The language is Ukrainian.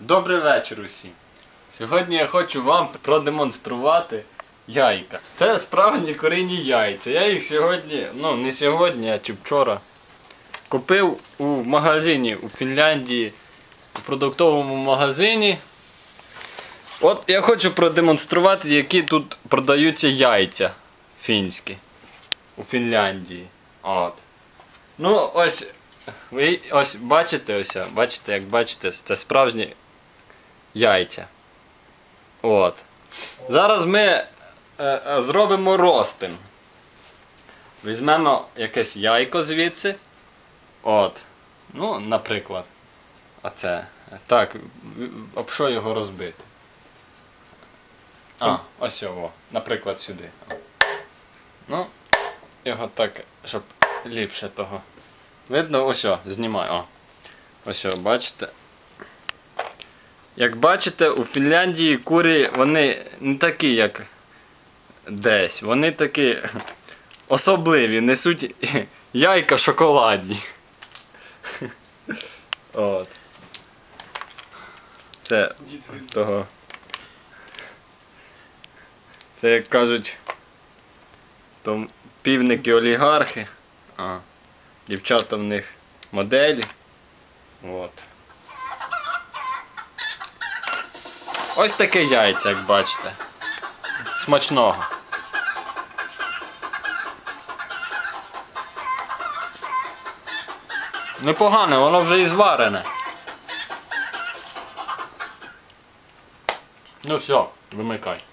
Добрий вечір усім. Сьогодні я хочу вам продемонструвати яйка. Це справжні курині яйця. Я їх сьогодні, ну не сьогодні, а чи вчора купив у магазині у Фінляндії, у продуктовому магазині. От я хочу продемонструвати, які тут продаються яйця фінські у Фінляндії. От. Ну, ось ви ось бачите, ось, бачите, як бачите, це справжні яйця. От. Зараз ми е, е, зробимо ростин. Візьмемо якесь яйко звідси. От. Ну, наприклад. Оце. Так, об що його розбити? А, ось його. Наприклад, сюди. Ну, його так, щоб ліпше того. Видно, ось, о, знімаю. О. Ось, о, бачите. Як бачите, у Фінляндії курі вони не такі, як десь. Вони такі особливі, несуть яйка шоколадні. От. Це того. Це як кажуть, то півники олігархи. А. Дівчата в них моделі. От. Ось таке яйця, як бачите. Смачного. Непогане, воно вже і зварене. Ну все, вимикай.